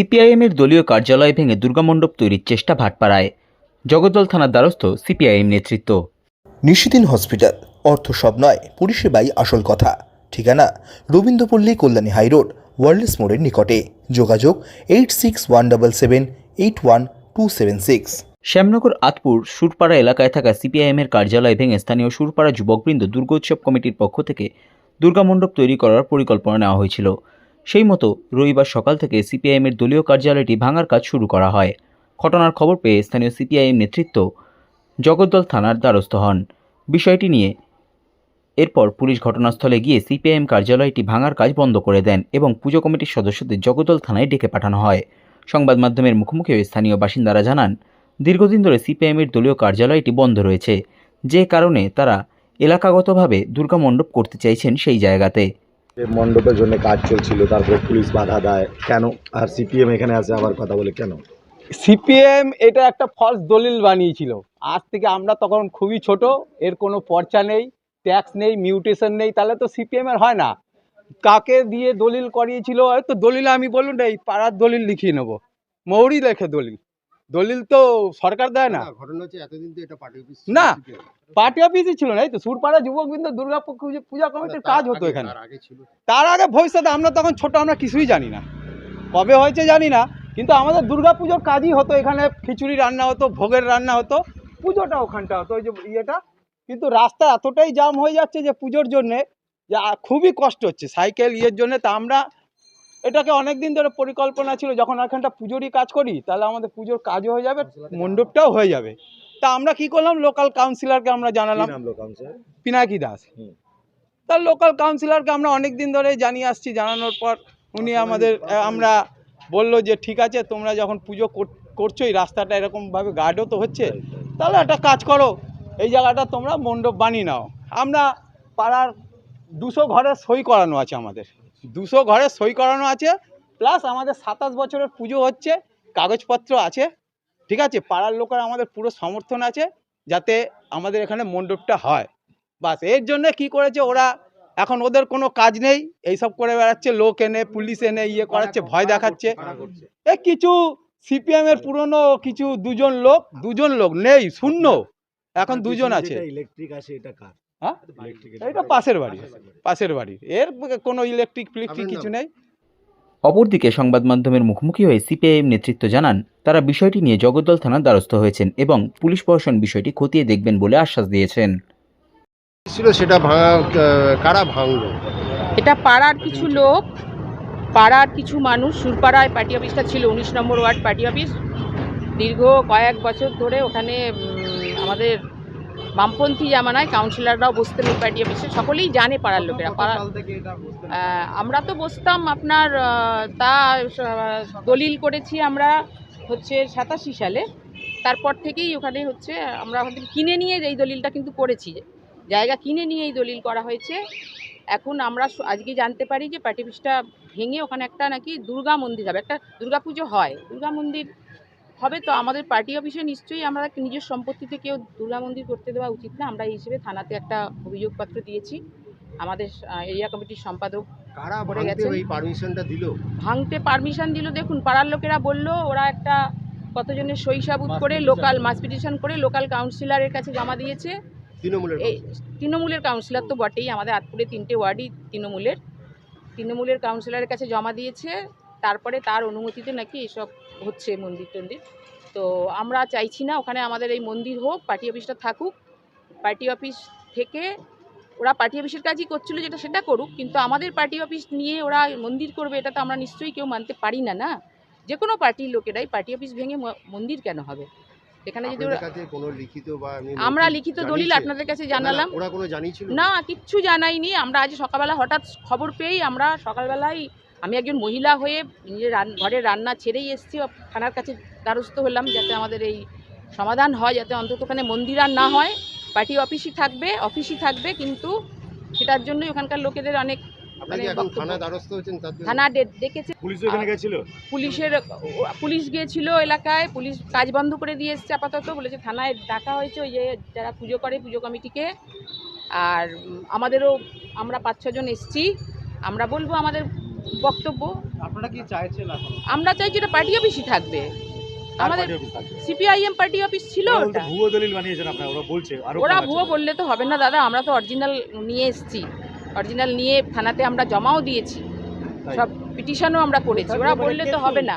সিপিআইএমের দলীয় কার্যালয় ভেঙে দুর্গামণ্ডপ তৈরির চেষ্টা ভাটপাড়ায়। জগদ্দল থানার দ্বারস্থ সিপিআইএম নেতৃত্ব। নিশিদিন হসপিটাল অর্থ সব নয় পরিষেবাই আসল কথা। ঠিকানা রবীন্দ্রপল্লী কল্যাণী হাইরোড ওয়ার্ল্ডস মোড়ের নিকটে। যোগাযোগ eight six one double seven eight one two seven six. Shyamnagar Atpur Surpara এলাকায় থাকা সিপিআইএমের কার্যালয় ভেঙে স্থানীয় সুরপাড়া যুবকবৃন্দ দুর্গোৎসব কমিটির পক্ষ থেকে দুর্গামণ্ডপ তৈরি করার পরিকল্পনা নেওয়া হয়েছিল। সেই মতো রবিবার সকাল থেকে সিপিআইএমের দলীয় কার্যালয়টি ভাঙার কাজ শুরু করা হয়। ঘটনার খবর পেয়ে স্থানীয় সিপিআইএম নেতৃত্ব জগদ্দল থানার দ্বারস্থ হন। বিষয়টি নিয়ে এরপর পুলিশ ঘটনাস্থলে গিয়ে সিপিআইএম কার্যালয়টি ভাঙার কাজ বন্ধ করে দেন এবং পুজো কমিটির সদস্যদের জগদ্দল থানায় ডেকে পাঠানো হয়। সংবাদ মাধ্যমের মুখোমুখি হয়ে স্থানীয় বাসিন্দারা জানান, দীর্ঘদিন ধরে সিপিআইএমের দলীয় কার্যালয়টি বন্ধ রয়েছে। যে কারণে তারা এলাকাগতভাবে দুর্গা মণ্ডপ করতে চাইছেন সেই জায়গাতে। যে মণ্ডপের জন্য কাজ চলছিল, তারপরে পুলিশ বাধা দেয়। কেন? আর সিপিএম এখানে আছে আবার কথা বলে, কেন? সিপিএম এটা একটা ফলস দলিল বানিয়েছিল। আজ থেকে আমরা তখন খুবই ছোট, এর কোনো পর্চা নেই ট্যাক্স নেই মিউটেশন নেই, তাহলে তো সিপিএম এর হয় না। কাকে দিয়ে দলিল করিয়েছিল? হয়তো দলিল আমি বলুন এই পাড়ার দলিল লিখিয়ে নেব। মৌরি লেখে দলিল। দলিল তো সরকার দেয় না। ঘটনা হচ্ছে এতদিন তো এটা পার্টি অফিস না। পার্টি অফিসই ছিল না এই তো সুরপাড়া যুবকবৃন্দ দুর্গা পূজা- পূজা কমিটির কাজ হতো এখানে। তার আগে ভবিষ্যতে আমরা তখন ছোট আমরা কিছুই জানি না। কবে হয়েছে জানি না কিন্তু আমাদের দুর্গা পুজোর কাজই হতো এখানে খিচুড়ি রান্না হতো ভোগের রান্না হতো পুজোটা ওখানটা হতো ওই যে ইয়েটা। কিন্তু রাস্তা এতটাই জাম হয়ে যাচ্ছে যে পুজোর জন্যে যে খুবই কষ্ট হচ্ছে। সাইকেল ইয়ের জন্য তা আমরা এটাকে অনেক দিন ধরে পরিকল্পনা ছিল যখন এখানটা পুজোরই কাজ করি তাহলে আমাদের পুজোর কাজও হয়ে যাবে মণ্ডপটাও হয়ে যাবে। তা আমরা কি করলাম? লোকাল কাউন্সিলরকে আমরা জানালাম। পিনাকি দাস। তার লোকাল কাউন্সিলরকে আমরা অনেক দিন ধরে জানিয়ে আসছি জানানোর পর উনি আমাদের আমরা বলল যে ঠিক আছে তোমরা যখন পুজো কর- করছোই রাস্তাটা এরকমভাবে গার্ডও তো হচ্ছে। তাহলে একটা কাজ করো এই জায়গাটা তোমরা মণ্ডপ বানিয়ে নাও। আমরা পাড়ার দুশো ঘরে সই করানো আছে আমাদের। দুশো ঘরে সই করানো আছে প্লাস আমাদের সাতাশ বছরের পুজো হচ্ছে, কাগজপত্র আছে, ঠিক আছে? পাড়ার লোকের আমাদের পুরো সমর্থন আছে, যাতে আমাদের এখানে মণ্ডপটা হয়। বাস, এর জন্য কি করেছে ওরা? এখন ওদের কোনো কাজ নেই, এইসব করে বেড়াচ্ছে, লোক এনে, পুলিশ এনে ইয়ে করাচ্ছে, ভয় দেখাচ্ছে। এ কিছু সিপিএম এর পুরনো কিছু দুজন লোক দুজন লোক নেই, শূন্য। এখন দুজন আছে। ইলেকট্রিক আছে, এটা কার? হ্যাঁ? এটা পাশের বাড়ি। পাশের বাড়ি। এর কোনো ইলেকট্রিক ফিলেকট্রিক কিছু? নেই? অপরদিকে সংবাদ মাধ্যমের মুখোমুখি হয়ে সিপিআইএম নেতৃত্ব জানান তারা বিষয়টি নিয়ে জগদ্দল থানার দ্বারস্থ হয়েছেন এবং পুলিশ প্রশাসন বিষয়টি খতিয়ে দেখবেন বলে আশ্বাস দিয়েছেন। ছিল সেটা ভাঙা কারা ভাঙলো? এটা পাড়ার কিছু লোক পাড়ার কিছু মানুষ সুরপাড়ায় পার্টি অফিসটা ছিল উনিশ নম্বর ওয়ার্ড পার্টি অফিস। দীর্ঘ কয়েক বছর ধরে ওখানে আমাদের বামপন্থী জামানায় কাউন্সিলররাও বসতেন ওই পার্টি অফিসে সকলেই জানে পাড়ার লোকেরা। পাড়া আহ, আমরা তো বসতাম আপনার তা দলিল করেছি আমরা হচ্ছে সাতাশি সালে। তারপর থেকেই ওখানে হচ্ছে আমরা ওখান কিনে নিয়ে এই দলিলটা কিন্তু করেছি। জায়গা কিনে নিয়ে এই দলিল করা হয়েছে। এখন আমরা আজকে জানতে পারি যে পার্টি অফিসটা ভেঙে ওখানে একটা নাকি দুর্গা মন্দির হবে একটা দুর্গা পুজো হয়। দুর্গা মন্দির হবে তো আমাদের পার্টি অফিসে নিশ্চয়ই আমরা নিজের সম্পত্তিতে কেউ দুর্গা মন্দির করতে দেওয়া উচিত না। আমরা এই হিসেবে থানাতে একটা অভিযোগপত্র দিয়েছি। আমাদের এরিয়া কমিটির সম্পাদক কারা ভাঙতে গেছেন। এই পারমিশনটা দিল? ভাঙতে পারমিশন দিল দেখুন পাড়ার লোকেরা বলল ওরা একটা কতজনের সই সাবুত করে লোকাল মাস পিটিশন করে লোকাল কাউন্সিলরের কাছে জমা দিয়েছে। তৃণমূলের তৃণমূলের কাউন্সিলর তো বটেই আমাদের আতপুরে তিনটে ওয়ার্ডই তৃণমূলের তৃণমূলের কাউন্সিলরের কাছে জমা দিয়েছে। তারপরে তার অনুমতিতে নাকি এসব হচ্ছে মন্দির টন্দির। তো আমরা চাইছি না ওখানে আমাদের এই মন্দির হোক পার্টি অফিসটা থাকুক। পার্টি অফিস থেকে ওরা পার্টি অফিসের কাজই করছিল যেটা সেটা করুক কিন্তু আমাদের পার্টি অফিস নিয়ে ওরা মন্দির করবে এটা তো আমরা নিশ্চয়ই কেউ মানতে পারি না না? যে কোনো পার্টির লোকেরাই পার্টি অফিস ভেঙে মন্দির কেন হবে? এখানে যদি আমরা লিখিত দলিল আপনাদের কাছে জানালাম। না কিচ্ছু জানাইনি। আমরা আজ সকালবেলা হঠাৎ খবর পেয়েই আমরা সকালবেলায় আমি একজন মহিলা হয়ে নিজের রান- ঘরের রান্না ছেড়েই এসেছি থানার কাছে দ্বারস্থ হলাম যাতে আমাদের এই সমাধান হয় যাতে অন্তত ওখানে মন্দির আর না হয়। পার্টি অফিসই থাকবে অফিসই থাকবে কিন্তু সেটার জন্যই ওখানকার লোকেদের অনেক মানে থানা ডেকেছে। পুলিশ ওখানে গেছিল? পুলিশের পুলিশ গিয়েছিল এলাকায় পুলিশ কাজ বন্ধ করে দিয়ে এসছে আপাতত বলেছে থানায় ডাকা হয়েছে ওই যে যারা পুজো করে পুজো কমিটিকে। আর আমাদেরও আমরা পাঁচ ছজন এসছি। আমরা বলব আমাদের বক্তব্য। আপনারা কি চাইছেন আমরা চাই যেটা পার্টি অফিসই থাকবে। আমাদের সিপিআইএম পার্টি অফিস ছিল ওটা। ভুয়ো দলিল বানিয়েছেন আপনারা ওরা বলছে ওরা ভুয়ো বললে তো হবে না দাদা আমরা তো অরিজিনাল নিয়ে এসেছি। অরিজিনাল নিয়ে থানাতে আমরা জমাও দিয়েছি। সব পিটিশনও আমরা করেছি ওরা বললে তো হবে না।